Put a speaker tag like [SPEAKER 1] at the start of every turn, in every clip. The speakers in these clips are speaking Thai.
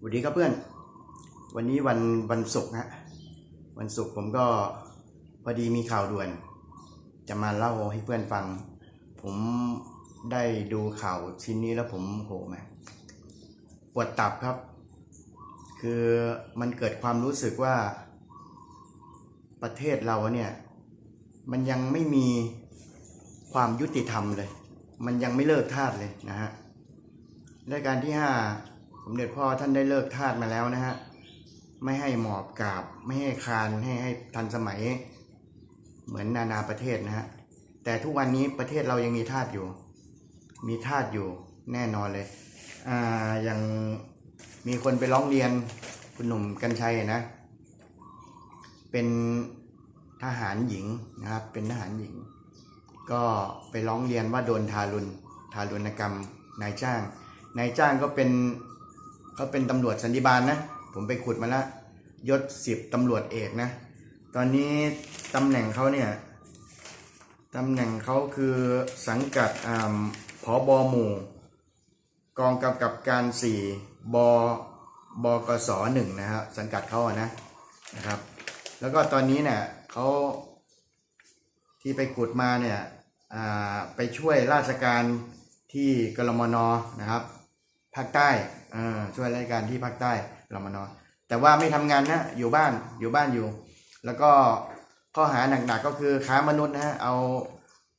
[SPEAKER 1] สวัสดีครับเพื่อน วันนี้วันวันศุกร์ฮะวันศุกร์ผมก็พอดีมีข่าวด่วน จะมาเล่าให้เพื่อนฟัง ผมได้ดูข่าวชิ้นนี้แล้วผมโหแมปวดตับครับ คือมันเกิดความรู้สึกว่า ประเทศเราเนี่ยมันยังไม่มีความยุติธรรมเลย มันยังไม่เลิกทาสเลยนะฮะรายการที่ห้า มเด็จพ่อท่านได้เลิกทาสมาแล้วนะฮะ ไม่ให้หมอบกราบ ไม่ให้คานให้ให้ทันสมัย เหมือนนานาประเทศนะฮะ แต่ทุกวันนี้ประเทศเรายังมีทาสอยู่ มีทาสอยู่แน่นอนเลย อ่าอย่างมีคนไปร้องเรียนคุณหนุ่มกัญชัยนะ เป็นทหารหญิงนะครับ เป็นทหารหญิง ก็ไปร้องเรียนว่าโดนทารุณทารุณกรรมนายจ้าง นายจ้างก็เป็น ก็เป็นตำรวจสันติบาลนะ ผมไปขุดมาแล้วยศสิบตำรวจเอกนะ ตอนนี้ตำแหน่งเขาเนี่ยตำแหน่งเขาคือสังกัดอ่าผอบอหมู่ กองกำกับการสี่บอบกสหนึ่งนะครับสังกัดเขาอะนะนะครับ แล้วก็ตอนนี้เนี่ยเขาที่ไปขุดมาเนี่ยอ่าไปช่วยราชการที่กรมนนะครับ ภาคใต้อ่าช่วยราชการที่ภาคใต้กรามานอนแต่ว่าไม่ทำงานนะอยู่บ้านอยู่บ้านอยู่ แล้วก็ข้อหาหนักๆก็คือค้ามนุษย์นะฮะเอา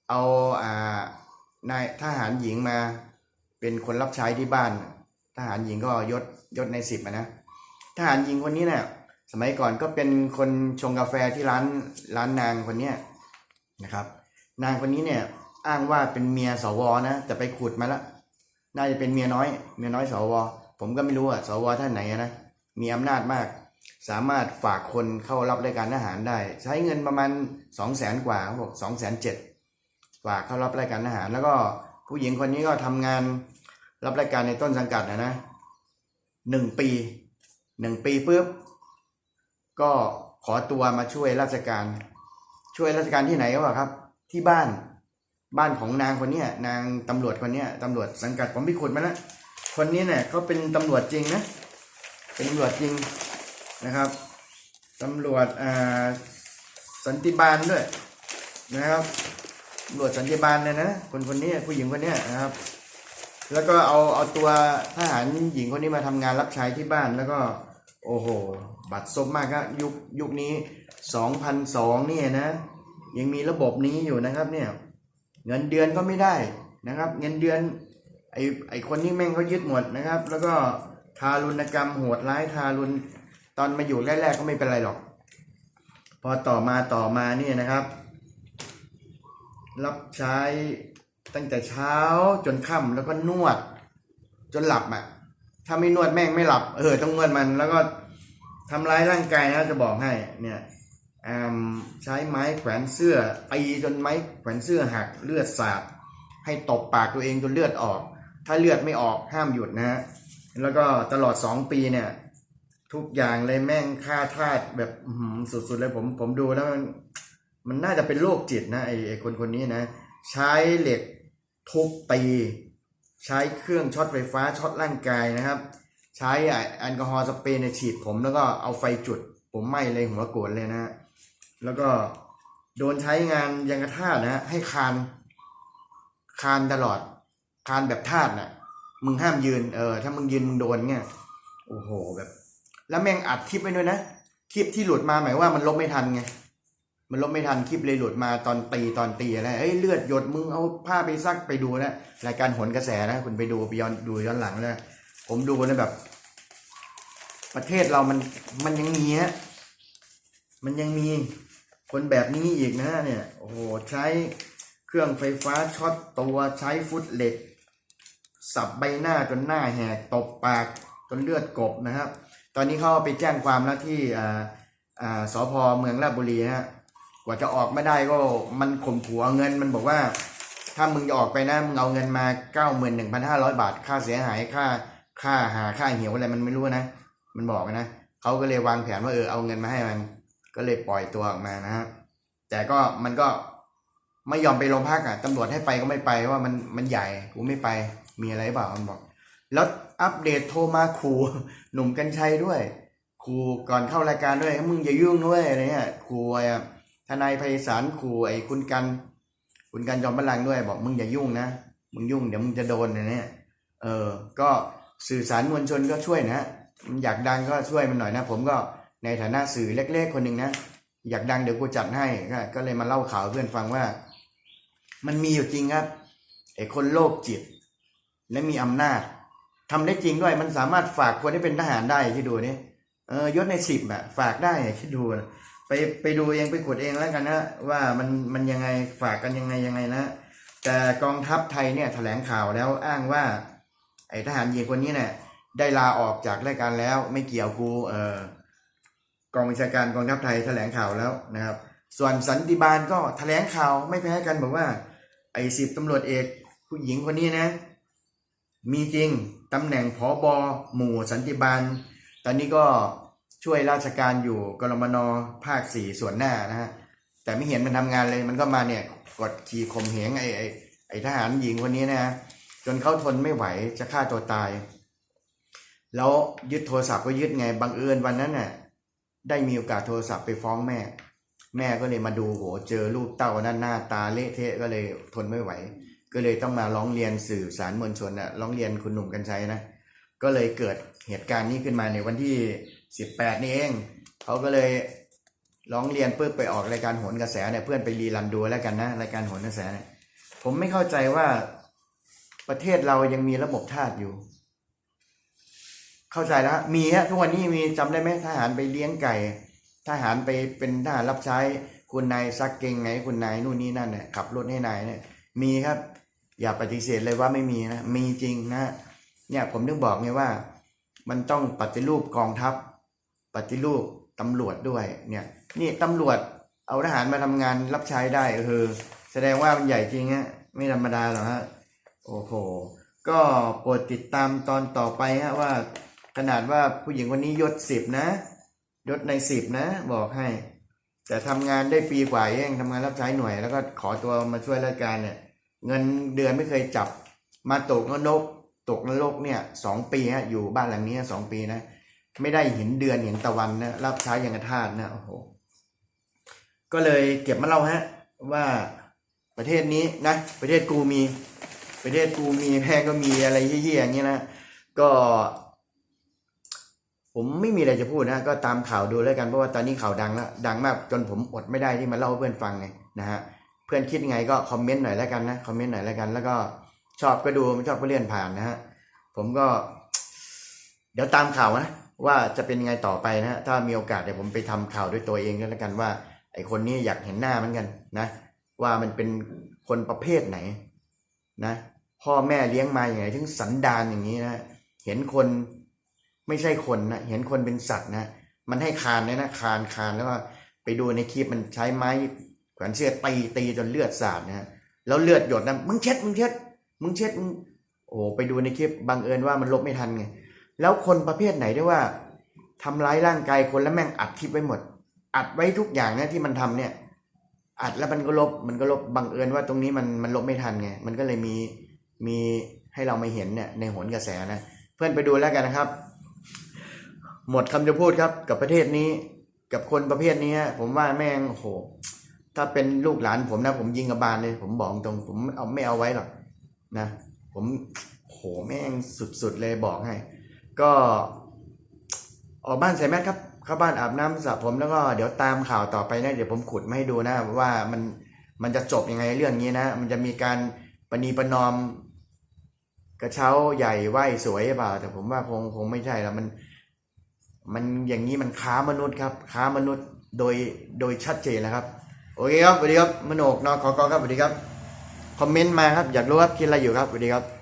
[SPEAKER 1] เอาอ่านายทหารหญิงมา เป็นคนรับใช้ที่บ้าน ทหารหญิงก็ยศยศในสิบนะทหารหญิงคนนี้เนี่ยสมัยก่อนก็เป็นคนชงกาแฟที่ร้านร้านนางคนเนี้ยนะครับ นางคนนี้เนี่ยอ้างว่าเป็นเมียสวนะแต่ไปขุดมาแล้ว น่าจะเป็นเมียน้อย เมียน้อยสว ผมก็ไม่รู้อะสวท่านไหนนะ มีอำนาจมาก สามารถฝากคนเข้ารับรายการทหารได้ ใช้เงินประมาณสองแสนกว่าเขาบอกสองแสนเจ็ดฝากเข้ารับรายการทหาร แล้วก็ผู้หญิงคนนี้ก็ทำงานรับรายการในต้นสังกัดนะนะหนึ่งปีหนึ่งปีปุ๊บก็ขอตัวมาช่วยราชการ ช่วยราชการที่ไหนก็ครับ ที่บ้าน บ้านของนางคนเนี้ยนางตำรวจคนเนี้ยตำรวจสังกัดผมพิขุดมาแล้วคนนี้เนี่ยเขาเป็นตำรวจจริงนะเป็นตำรวจจริงนะครับตำรวจอ่าสันติบาลด้วยนะครับตำรวจสันติบาลเลยนะคนคนนี้ผู้หญิงคนเนี้ยนะครับ แล้วก็เอาเอาตัวทหารหญิงคนนี้มาทำงานรับใช้ที่บ้านแล้วก็ โอ้โห บัตรซบมากครับยุคยุคนี้สองพันสองเนี่ยนะ ยังมีระบบนี้อยู่นะครับเนี่ย เงินเดือนก็ไม่ได้นะครับ เงินเดือนไอไอคนนี้แม่งเขายึดหมดนะครับ แล้วก็ทารุณกรรมโหดร้ายทารุณตอนมาอยู่แรกๆก็ไม่เป็นไรหรอก พอต่อมาต่อมาเนี่ยนะครับ รับใช้ตั้งแต่เช้าจนค่ำแล้วก็นวด จนหลับอะถ้าไม่นวดแม่งไม่หลับ เออต้องนวดมันแล้วก็ทำร้ายร่างกายนะจะบอกให้เนี่ย ใช้ไม้แขวนเสื้อตีจนไม้แขวนเสื้อหักเลือดสาดให้ตบปากตัวเองจนเลือดออก ถ้าเลือดไม่ออกห้ามหยุดนะฮะแล้วก็ตลอดสองปีเนี่ย ทุกอย่างเลยแม่งฆ่าทาสแบบสุดๆเลยผมผมดูแล้วมันมันน่าจะเป็นโรคจิตนะไอไอคนคนนี้นะ ใช้เหล็กทุบตี ใช้เครื่องช็อตไฟฟ้าช็อตร่างกายนะครับ ใช้แอลกอฮอล์สเปรย์ฉีดผมแล้วก็เอาไฟจุด ผมไหม้เลยหัวโกรธเลยนะฮะ แล้วก็โดนใช้งานยังกระทานะฮะให้คานคานตลอด คานแบบทาสน่ะ มึงห้ามยืน เออ ถ้ามึงยืนมึงโดนเงี้ย โอ้โหแบบ แล้วแม่งอัดคลิปไว้ด้วยนะ คลิปที่หลุดมาหมายว่ามันลบไม่ทันไง มันลบไม่ทันคลิปเลยหลุดมาตอนตีตอนตีอะไรเอ้ยเลือดหยดมึงเอาผ้าไปซักไปดูนะ รายการหนกระแสนะคุณไปดูไปย้อนดูย้อนหลังนะ ผมดูนะแบบ ประเทศเรามันมันยังมีฮะ มันยังมี คนแบบนี้อีกนะเนี่ย โอ้โห ใช้เครื่องไฟฟ้าช็อตตัวใช้ฟุตเหล็ก สับใบหน้าจนหน้าแหกตบปากจนเลือดกบนะครับ ตอนนี้เขาไปแจ้งความแล้วที่อ่าอ่าสพเมืองราชบุรีฮะกว่าจะออกไม่ได้ก็มันข่มขู่เอาเงินมันบอกว่า ถ้ามึงจะออกไปนะมึงเอาเงินมาเก้าหมื่นหนึ่งพันห้าร้อยบาท ค่าเสียหายค่าค่าหาค่าเหี่ยวอะไรมันไม่รู้นะ มันบอกนะเขาก็เลยวางแผนว่าเออเอาเงินมาให้มัน ก็เลยปล่อยตัวออกมานะฮะแต่ก็มันก็ไม่ยอมไปโรงพักอะตำรวจให้ไปก็ไม่ไปว่ามันมันใหญ่กูไม่ไปมีอะไรเปล่ามันบอก แล้วอัปเดตโทรมาขู่หนุ่มกัญชัยด้วยขู่ก่อนเข้ารายการด้วยมึงอย่ายุ่งด้วยอะไรเงี้ยขู่ไอ้อะทนายไพศาลขู่ไอ้คุณกัน คุณกันจอมพลังด้วย บอกมึงอย่ายุ่งนะมึงยุ่งเดี๋ยวมึงจะโดนอะไรเนี่ยเออ ก็สื่อสารมวลชนก็ช่วยนะมันอยากดังก็ช่วยมันหน่อยนะ ผมก็ ในฐานะสื่อเล็ก ๆ คนหนึ่งนะ อยากดังเดี๋ยวกูจัดให้ ก็เลยมาเล่าข่าวเพื่อนฟังว่า มันมีอยู่จริงครับไอ้คนโรคจิต และมีอำนาจทำได้จริงด้วย มันสามารถฝากคนที่เป็นทหารได้ที่ดูนี่เออยศในสิบอะฝากได้คิดดูไปไปดูเองไปกดเองแล้วกันนะว่ามันมันยังไงฝากกันยังไงยังไงนะ แต่กองทัพไทยเนี่ยแถลงข่าวแล้วอ้างว่า ไอ้ทหารหญิงคนนี้เนี่ยได้ลาออกจากรายการแล้วไม่เกี่ยวกูเออ กองบัญชาการกองทัพไทยแถลงข่าวแล้วนะครับ ส่วนสันติบาลก็แถลงข่าวไม่แพ้กันบอกว่า ไอ้สิบตำรวจเอกผู้หญิงคนนี้นะ มีจริงตำแหน่งผอบอหมู่สันติบาล ตอนนี้ก็ช่วยราชการอยู่กรมนภาคสี่ส่วนหน้านะฮะแต่ไม่เห็นมันทำงานเลยมันก็มาเนี่ยกดขี่ข่มเหงไอ้ไอ้ไอ้ทหารหญิงคนนี้นะฮะจนเขาทนไม่ไหวจะฆ่าตัวตาย แล้วยึดโทรศัพท์ก็ยึดไงบังเอิญวันนั้นน่ะ ได้มีโอกาสโทรศัพท์ไปฟ้องแม่ แม่ก็เลยมาดูโหเจอรูปเต้านั่นหน้าตาเละเทะก็เลยทนไม่ไหว ก็เลยต้องมาร้องเรียนสื่อสารมวลชนนะร้องเรียนคุณหนุ่มกัญชัยนะก็เลยเกิดเหตุการณ์นี้ขึ้นมาในวันที่ 18 นี่เองเขาก็เลยร้องเรียนเพื่อไปออกรายการโหนกระแสเนี่ยเพื่อนไปรีรันดูแล้วกันนะรายการโหนกระแสเนี่ยผมไม่เข้าใจว่าประเทศเรายังมีระบบทาสอยู่ เข้าใจแล้วมีฮะทุกวันนี้มีจำได้ไหมทหารไปเลี้ยงไก่ทหารไปเป็นทหารรับใช้ คุณนายซักเกงไงคุณนายนู่นนี่นั่นเนี่ยขับรถให้นายเนี่ย มีครับ อย่าปฏิเสธเลยว่าไม่มีนะมีจริงนะเนี่ยผมถึงบอกไงว่า มันต้องปฏิรูปกองทัพ ปฏิรูปตำรวจด้วยเนี่ยนี่ตำรวจเอาทหารมาทำงานรับใช้ได้เออแสดงว่ามันใหญ่จริงฮะไม่ธรรมดาหรอกฮะโอ้โหก็โปรดติดตามตอนต่อไปฮะว่า ขนาดว่าผู้หญิงคนนี้ยศสิบนะ ยศในสิบนะ บอกให้ แต่ทำงานได้ปีกว่าเองทำงานรับใช้หน่วย แล้วก็ขอตัวมาช่วยราชการเนี่ย เงินเดือนไม่เคยจับ มาตกนรกตกนรกเนี่ยสองปีฮะอยู่บ้านหลังนี้สองปีนะไม่ได้เห็นเดือนเห็นตะวันนะรับใช้อย่างกระทาสนะโอ้โหก็เลยเก็บมาเล่าฮะว่าประเทศนี้นะ ประเทศกูมี ประเทศกูมีแพ้ก็มีอะไรเยี่ยๆอย่างนี้นะก็ ผมไม่มีอะไรจะพูดนะก็ตามข่าวดูแล้วกันเพราะว่าตอนนี้ข่าวดังแล้วดังมากจนผมอดไม่ได้ที่มาเล่าให้เพื่อนฟังไงนะฮะเพื่อนคิดไงก็คอมเมนต์หน่อยแล้วกันนะคอมเมนต์หน่อยแล้วกัน แล้วก็ชอบก็ดูไม่ชอบก็เลื่อนผ่านนะฮะผมก็ เดี๋ยวตามข่าวนะว่าจะเป็นยังไงต่อไปนะฮะถ้ามีโอกาสเดี๋ยวผมไปทำข่าวด้วยตัวเองก็แล้วกันว่า ไอคนนี้อยากเห็นหน้าเหมือนกันนะ ว่ามันเป็นคนประเภทไหนนะ พ่อแม่เลี้ยงมาอย่างไรถึงสันดานอย่างนี้นะเห็นคน ไม่ใช่คนนะเห็นคนเป็นสัตว์นะมันให้คานเลยนะคานคานแล้วก็ไปดูในคลิปมันใช้ไม้แขวนเสื้อตีตีจนเลือดสาดนะแล้วเลือดหยดนะมึงเช็ดมึงเช็ดมึงเช็ดมึงโอ้ไปดูในคลิปบังเอิญว่ามันลบไม่ทันไงแล้วคนประเภทไหนได้ว่าทำร้ายร่างกายคนแล้วแม่งอัดคลิปไว้หมด อัดไว้ทุกอย่างนะที่มันทำเนี่ย อัดแล้วมันก็ลบมันก็ลบบังเอิญว่าตรงนี้มันมันลบไม่ทันไงมันก็เลยมีมีให้เราไม่เห็นเนี่ยในหนกระแสนะ เพื่อนไปดูแล้วกันนะครับ หมดคำจะพูดครับกับประเทศนี้ กับคนประเภทนี้ผมว่าแม่งโอ้โห ถ้าเป็นลูกหลานผมนะ ผมยิงกับบานเลย ผมบอกตรงผมเอาไม่เอาไว้หรอกนะ ผมโหแม่งสุดๆเลยบอกให้ ก็ออกบ้านใส่แมสครับเข้าบ้านอาบน้ำสระผมแล้วก็เดี๋ยวตามข่าวต่อไปนะ เดี๋ยวผมขุดมาให้ดูนะ ว่ามันมันจะจบยังไงเรื่องนี้นะ มันจะมีการปณีประนอม กระเช้าใหญ่ไหวสวยหรือเปล่าแต่ผมว่าคงคงไม่ใช่แล้วมัน มันอย่างนี้มันค้ามนุษย์ครับ ค้ามนุษย์โดยโดยชัดเจนนะครับ โอเคครับสวัสดีครับมโนกนอขอกอครับสวัสดีครับ คอมเมนต์มาครับ อยากรู้ครับคิดอะไรอยู่ครับสวัสดีครับ